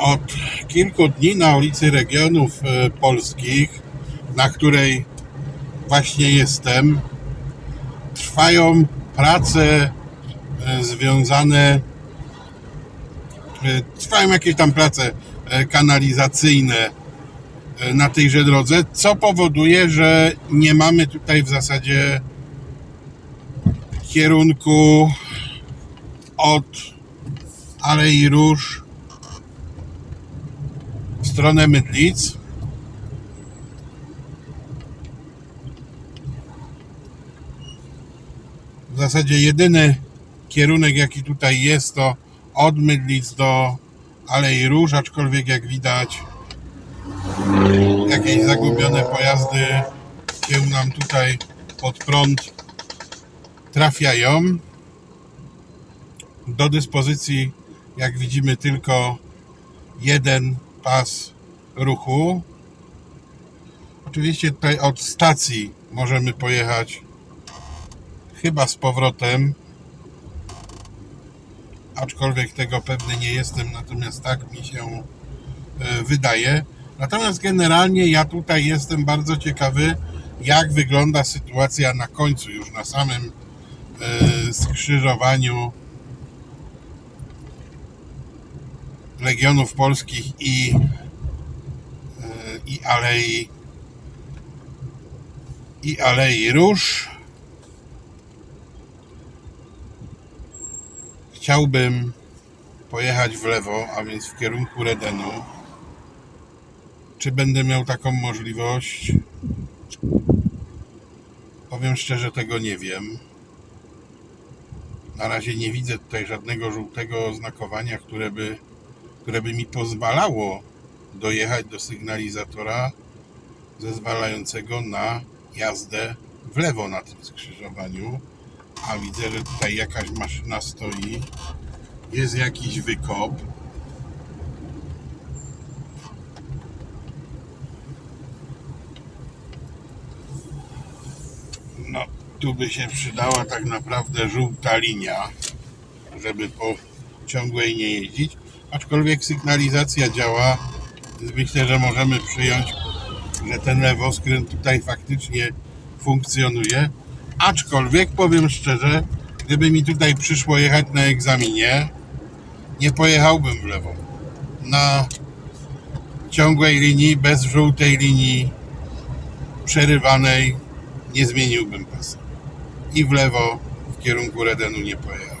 Od kilku dni na ulicy Regionów e, Polskich, na której właśnie jestem, trwają prace e, związane, e, trwają jakieś tam prace kanalizacyjne na tejże drodze, co powoduje, że nie mamy tutaj w zasadzie kierunku od Alei Róż stronę Mydlic. W zasadzie jedyny kierunek jaki tutaj jest to od Mydlic do Alei Róż, aczkolwiek jak widać jakieś zagubione pojazdy się nam tutaj pod prąd trafiają. Do dyspozycji, jak widzimy, tylko jeden pas ruchu. Oczywiście tutaj od stacji możemy pojechać chyba z powrotem. Aczkolwiek tego pewny nie jestem, natomiast tak mi się e, wydaje. Natomiast generalnie ja tutaj jestem bardzo ciekawy, jak wygląda sytuacja na końcu, już na samym e, skrzyżowaniu Legionów Polskich i, e, i Alei i Alei Róż. Chciałbym pojechać w lewo, a więc w kierunku Redenu. Czy będę miał taką możliwość? Powiem szczerze, tego nie wiem. Na razie nie widzę tutaj żadnego żółtego oznakowania, które by, które by mi pozwalało dojechać do sygnalizatora zezwalającego na jazdę w lewo na tym skrzyżowaniu. A widzę, że tutaj jakaś maszyna stoi. Jest jakiś wykop. No, tu by się przydała tak naprawdę żółta linia, żeby po ciągłej nie jeździć. Aczkolwiek sygnalizacja działa, myślę, że możemy przyjąć, że ten lewoskręt tutaj faktycznie funkcjonuje. Aczkolwiek powiem szczerze, gdyby mi tutaj przyszło jechać na egzaminie, nie pojechałbym w lewo. Na ciągłej linii, bez żółtej linii przerywanej, nie zmieniłbym pasa. I w lewo w kierunku Redenu nie pojechał.